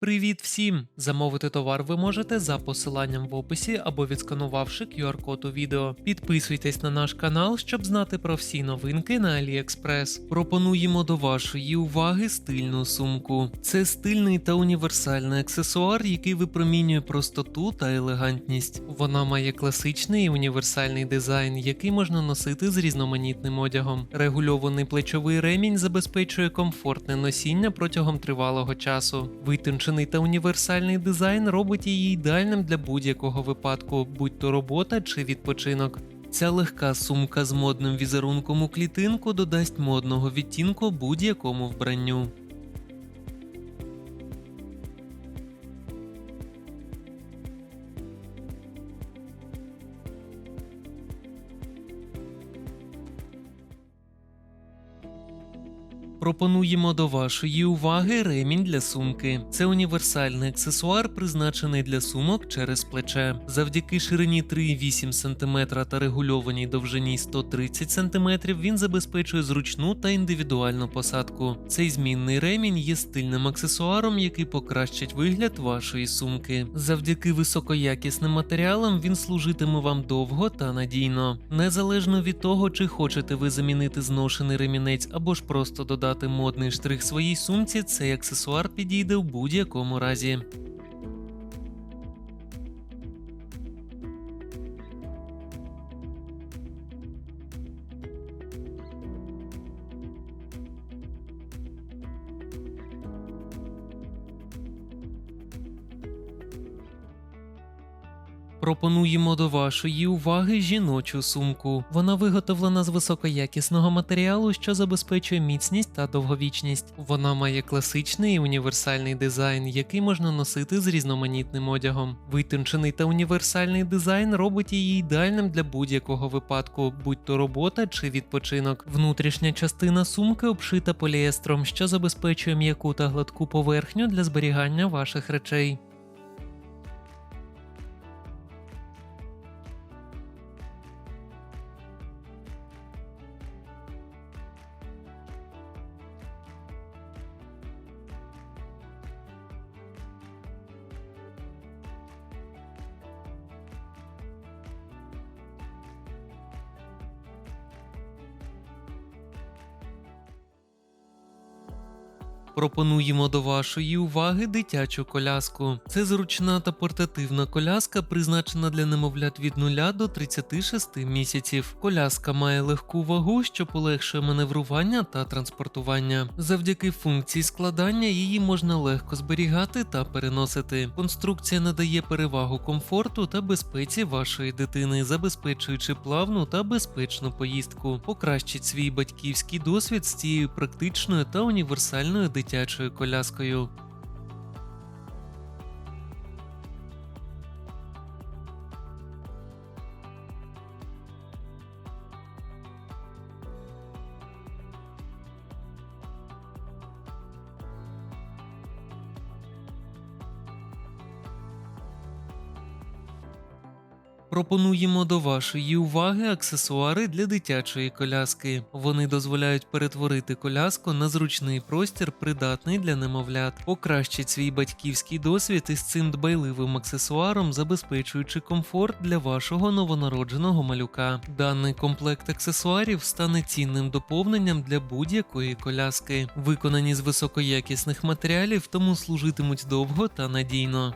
Привіт всім! Замовити товар ви можете за посиланням в описі або відсканувавши QR-код у відео. Підписуйтесь на наш канал, щоб знати про всі новинки на AliExpress. Пропонуємо до вашої уваги стильну сумку. Це стильний та універсальний аксесуар, який випромінює простоту та елегантність. Вона має класичний і універсальний дизайн, який можна носити з різноманітним одягом. Регульований плечовий ремінь забезпечує комфортне носіння протягом тривалого часу. Витончений та універсальний дизайн робить її ідеальним для будь-якого випадку, будь то робота чи відпочинок. Ця легка сумка з модним візерунком у клітинку додасть модного відтінку будь-якому вбранню. Пропонуємо до вашої уваги ремінь для сумки. Це універсальний аксесуар, призначений для сумок через плече. Завдяки ширині 3,8 см та регульованій довжині 130 см він забезпечує зручну та індивідуальну посадку. Цей змінний ремінь є стильним аксесуаром, який покращить вигляд вашої сумки. Завдяки високоякісним матеріалам він служитиме вам довго та надійно. Незалежно від того, чи хочете ви замінити зношений ремінець або ж просто додати модний штрих своїй сумці, цей аксесуар підійде в будь-якому разі. Пропонуємо до вашої уваги жіночу сумку. Вона виготовлена з високоякісного матеріалу, що забезпечує міцність та довговічність. Вона має класичний і універсальний дизайн, який можна носити з різноманітним одягом. Витончений та універсальний дизайн робить її ідеальним для будь-якого випадку, будь то робота чи відпочинок. Внутрішня частина сумки обшита поліестром, що забезпечує м'яку та гладку поверхню для зберігання ваших речей. Пропонуємо до вашої уваги дитячу коляску. Це зручна та портативна коляска, призначена для немовлят від 0 до 36 місяців. Коляска має легку вагу, що полегшує маневрування та транспортування. Завдяки функції складання її можна легко зберігати та переносити. Конструкція надає перевагу комфорту та безпеці вашої дитини, забезпечуючи плавну та безпечну поїздку. Покращить свій батьківський досвід з цією практичною та універсальною дитячою коляскою. Пропонуємо до вашої уваги аксесуари для дитячої коляски. Вони дозволяють перетворити коляску на зручний простір, придатний для немовлят, покращить свій батьківський досвід із цим дбайливим аксесуаром, забезпечуючи комфорт для вашого новонародженого малюка. Даний комплект аксесуарів стане цінним доповненням для будь-якої коляски, виконані з високоякісних матеріалів, тому служитимуть довго та надійно.